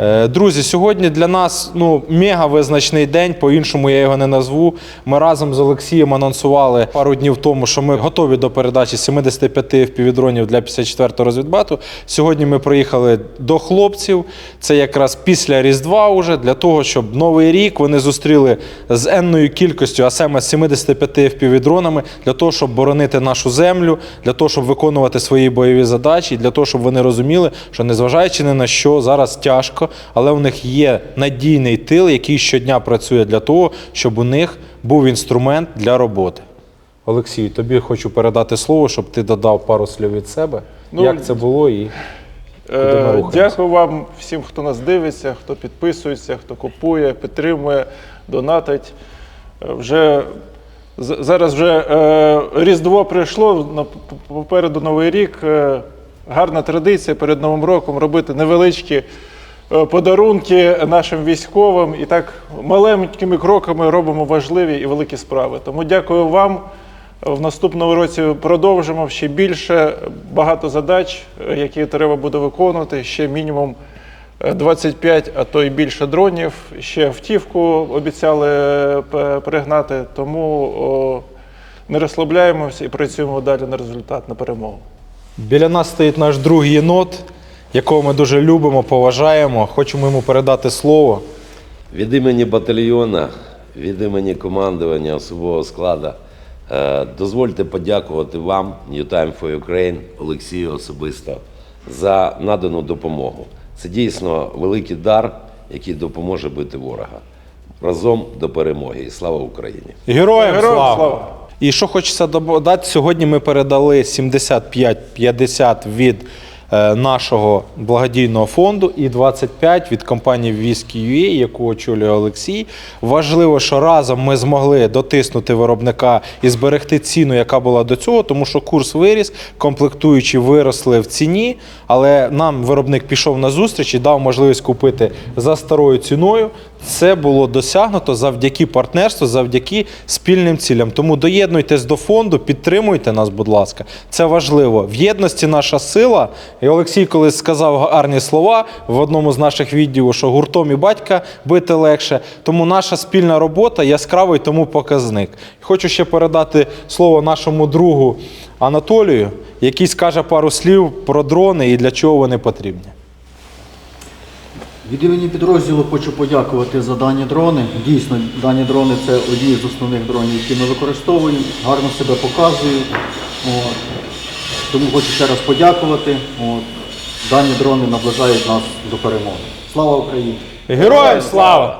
Е, Друзі, сьогодні для нас ну мега визначний день. По-іншому я його не назву. Ми разом з Олексієм анонсували пару днів тому, що ми готові до передачі 75 впівдронів для 54-го розвідбату. Сьогодні ми приїхали до хлопців. Це якраз після Різдва, уже для того, щоб новий рік вони зустріли з енною кількістю, а саме з 75 впівдронами, для того, щоб боронити нашу землю, для того, щоб виконувати свої бойові задачі, і для того, щоб вони розуміли, що незважаючи ні на що зараз тяжко, але у них є надійний тил, який щодня працює для того, щоб у них був інструмент для роботи. Олексій, тобі хочу передати слово, щоб ти додав пару слів від себе, Ну, як це було і Е. Дякую вам всім, хто нас дивиться, хто підписується, хто купує, підтримує, донатить. Е, Вже зараз вже е, Різдво прийшло, попереду Новий рік. Е, гарна традиція перед Новим роком робити невеличкі подарунки нашим військовим. І так маленькими кроками робимо важливі і великі справи. Тому дякую вам. В наступному році продовжимо ще більше багато задач, е, які треба буде виконувати. Ще мінімум е, 25, а то й більше дронів. Ще автівку обіцяли е, пригнати. Тому о, не розслабляємося і працюємо далі на результат, на перемогу. Біля нас стоїть наш другий єнот, якого ми дуже любимо, поважаємо. Хочемо йому передати слово. Від імені батальйона, від імені командування особового складу, е, дозвольте подякувати вам, New Time for Ukraine, Олексію особисто, за надану допомогу. Це дійсно великий дар, який допоможе бити ворога. Разом до перемоги. І слава Україні! Героям, Героям слава! слава! І що хочеться додати, сьогодні ми передали 75-50 від нашого благодійного фонду і 25 від компанії Whisky.ua, яку очолює Олексій. Важливо, що разом ми змогли дотиснути виробника і зберегти ціну, яка була до цього, тому що курс виріс, комплектуючі виросли в ціні, але нам виробник пішов на зустріч і дав можливість купити за старою ціною. Це було досягнуто завдяки партнерству, завдяки спільним цілям. Тому доєднуйтесь до фонду, підтримуйте нас, будь ласка. Це важливо. В єдності наша сила. І Олексій колись сказав гарні слова в одному з наших відео, що гуртом і батька бити легше. Тому наша спільна робота яскравий тому показник. Хочу ще передати слово нашому другу Анатолію, який скаже пару слів про дрони і для чого вони потрібні. Від імені підрозділу хочу подякувати за дані дрони. Дійсно, дані дрони це одні з основних дронів, які ми використовуємо, гарно себе показують. Тому хочу ще раз подякувати. От. Дані дрони наближають нас до перемоги. Слава Україні! Героям слава!